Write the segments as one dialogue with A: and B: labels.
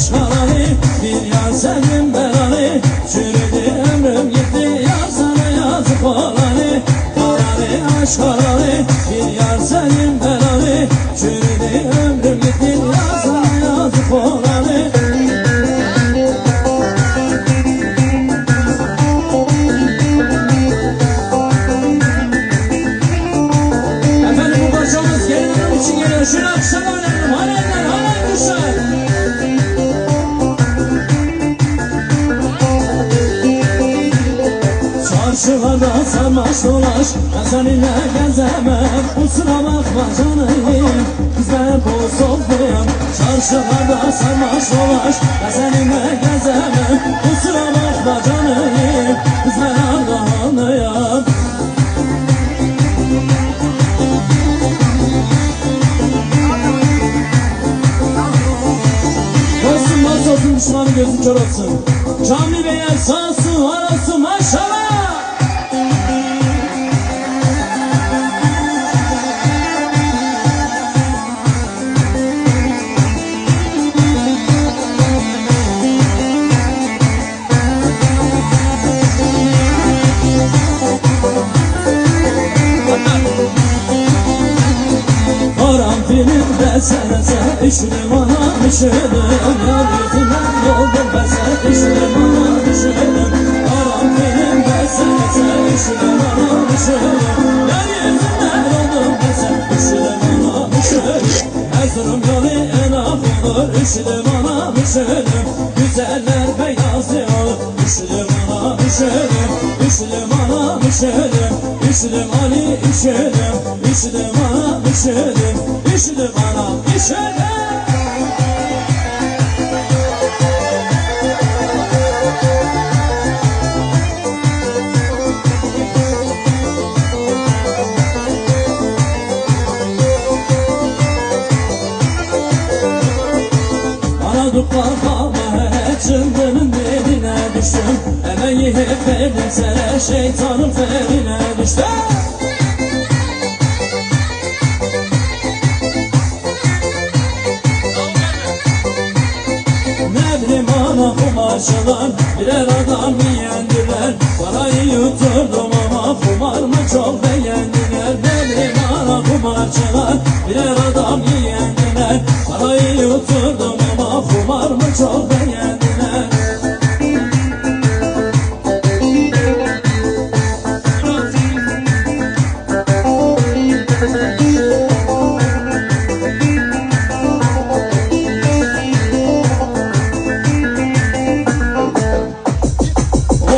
A: karışmaları Bir yan sen vatanıyım Bizden boz oldum Çarşıda da sarmaş dolaş Ezenime gel Erzurum yolu enaf olur Üşüdüm ana üşüdüm Güzeller beyaz yol Üşüdüm ana üşüdüm Üşüdüm ana üşüdüm Üşüdüm Ali üşüdüm Üşüdüm ana üşüdüm Üşüdüm ana üşüdüm Bana duklar kalma çıldırın diline düştüm Emeği hep verdim sana şeytanın ferine düştüm Ne bileyim ana kumarcılar Birer adam yendiler Parayı yuturdum ama kumar mı çok beğendiler Ne bileyim ana kumarcılar Birer adam yendiler Parayı yuturdum ama kumar mı çok beğendiler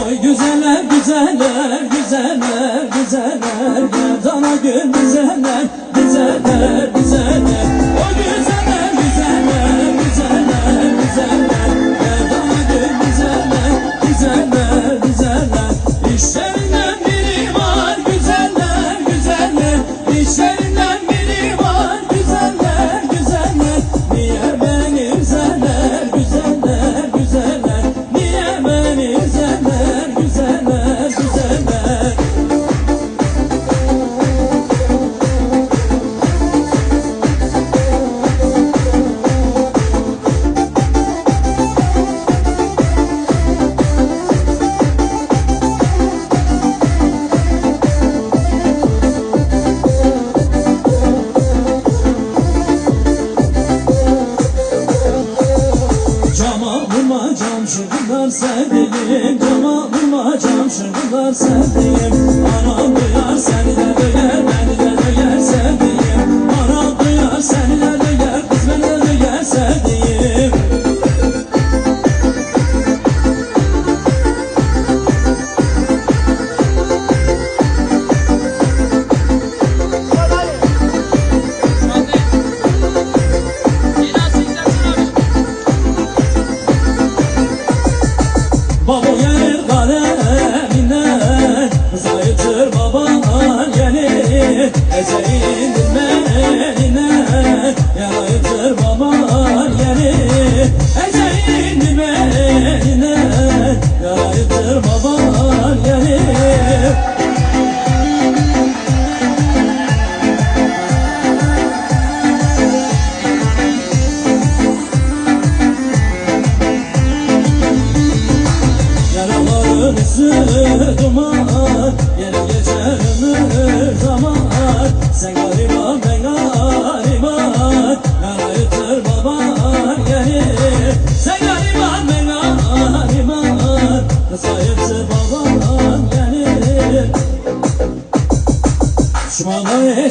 A: Oy güzeller güzeller güzeller güzeller Gerdana gül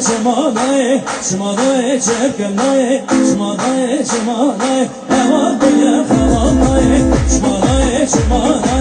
A: Şmanaye, şmanaye, şmanaye, çekemnaye, şmanaye, şmanaye, evar duya havanaye, şmanaye, şmanaye, şmanaye,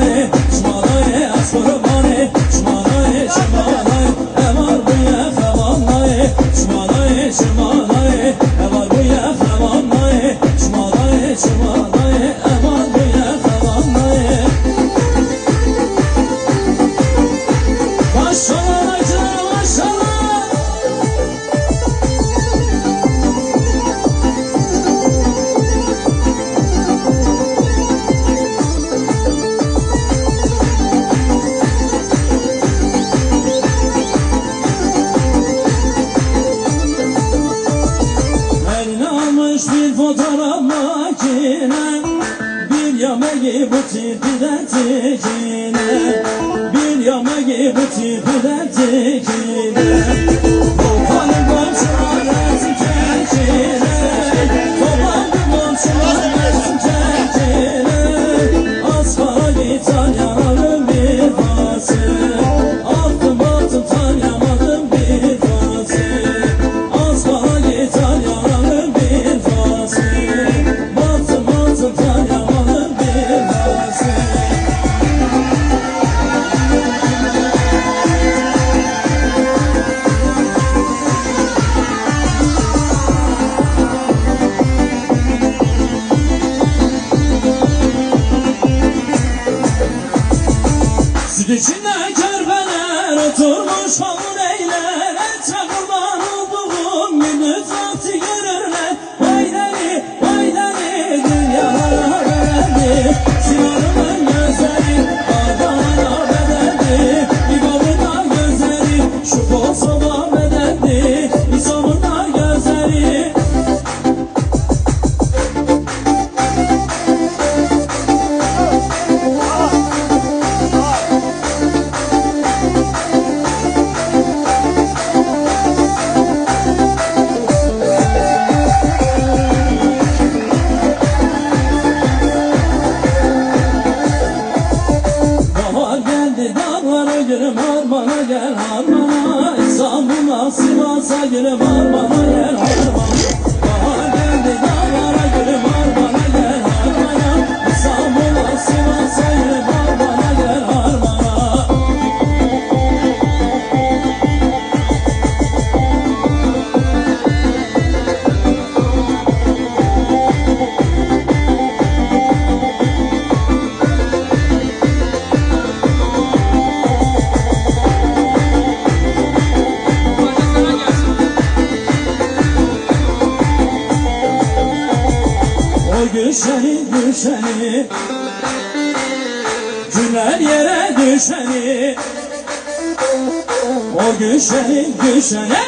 A: düşeni düşene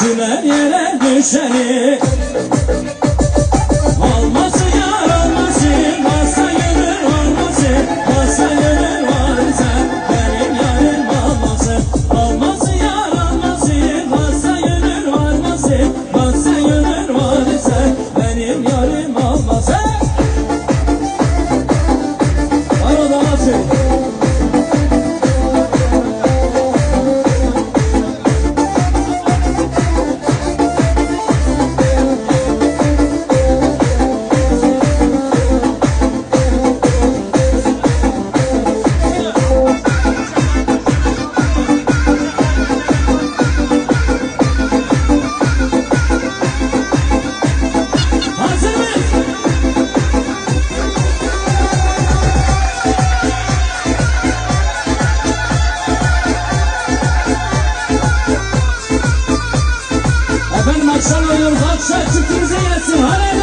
A: Güler yere düşeni akşam ölüyorum. Akşam çıktığınıza gelsin. Hadi.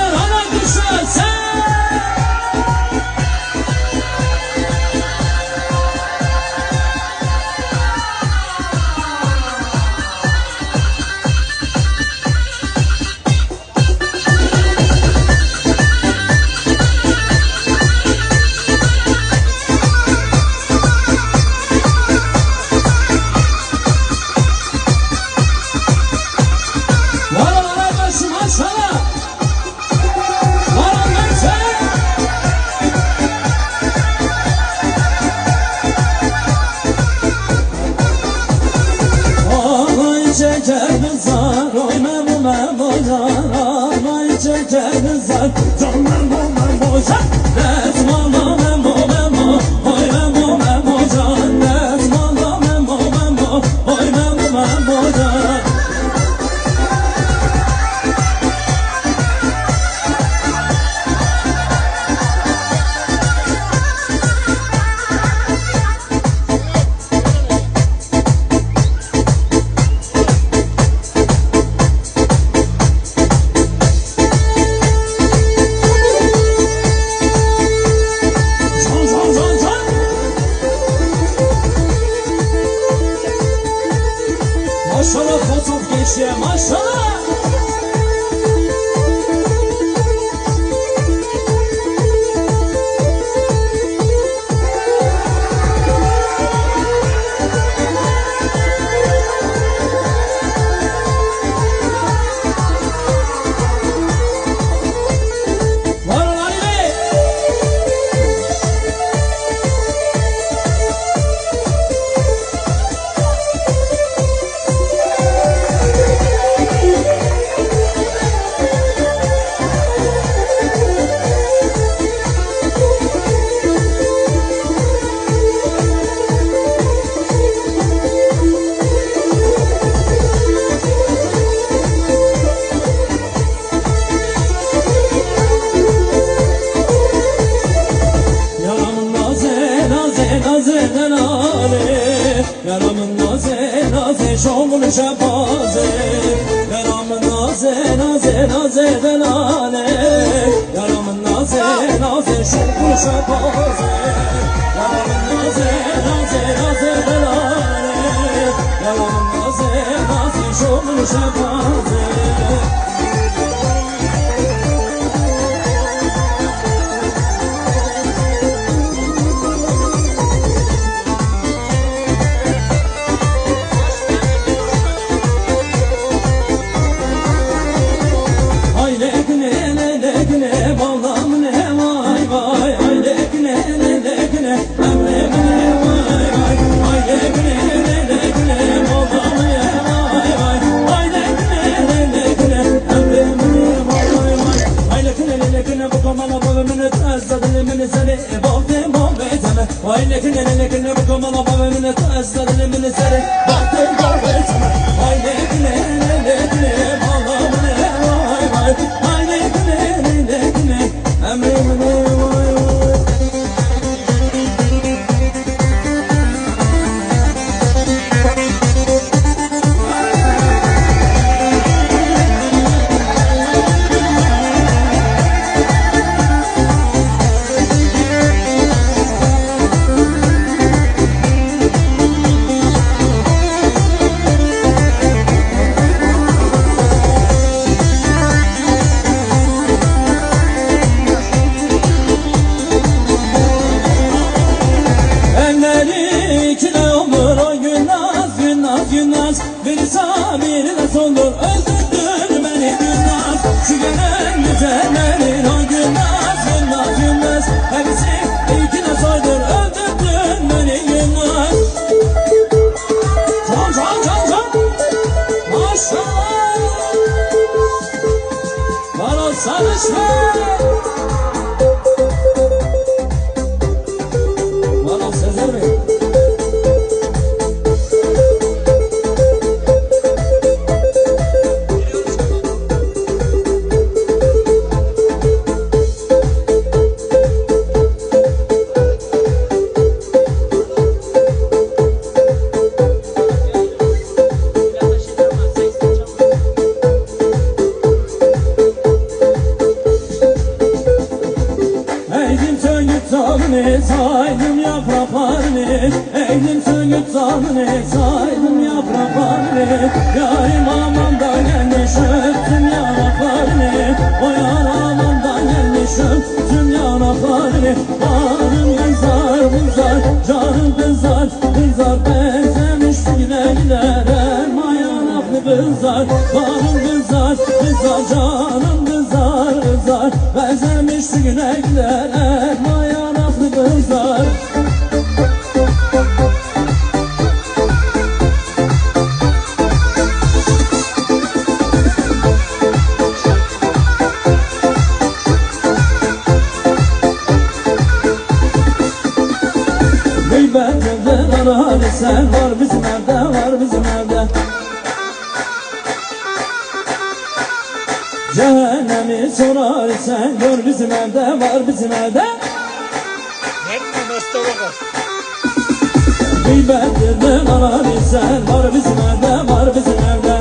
A: çeker kızlar Oy memnun memnun Vay çeker kızlar Canlar bu memnun Maşallah koltuk geçe maşallah. Shut up. Haydım yaprak varne Yarim amandan gelmiş öptüm yanak varne O yar gelmiş öptüm yanak varne Canım kızar kızar canım kızar Kızar benzemiş güne giderem. Ayanaklı kızar canım kızar Kızar canım kızar kızar Benzemiş güne giderem. Ayanaklı kızar bizim evde var bizim evde. Cehennemi sorar sen gör bizim evde var bizim evde.
B: Nerede nasıl
A: bakar? Gıybetlerdin arar sen var bizim evde var bizim evde.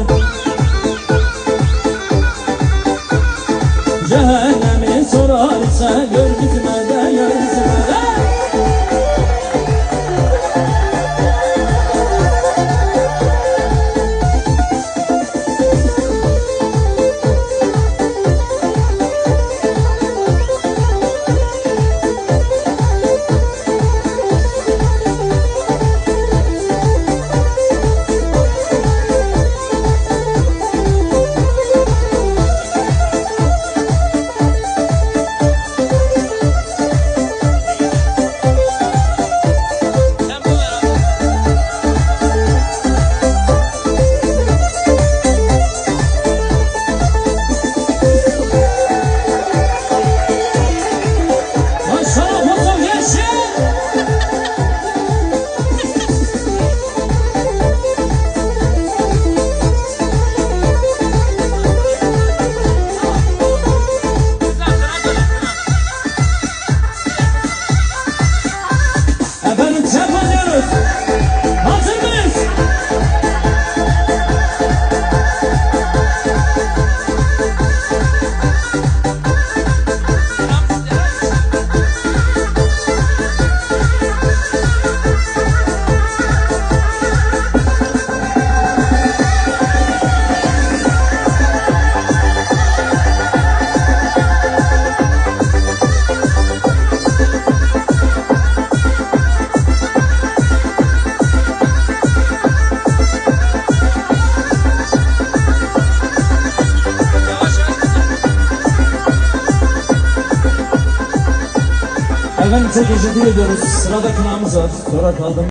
A: Cehennem teşekkür ediyoruz. Sırada kınamız var. Sonra kaldım.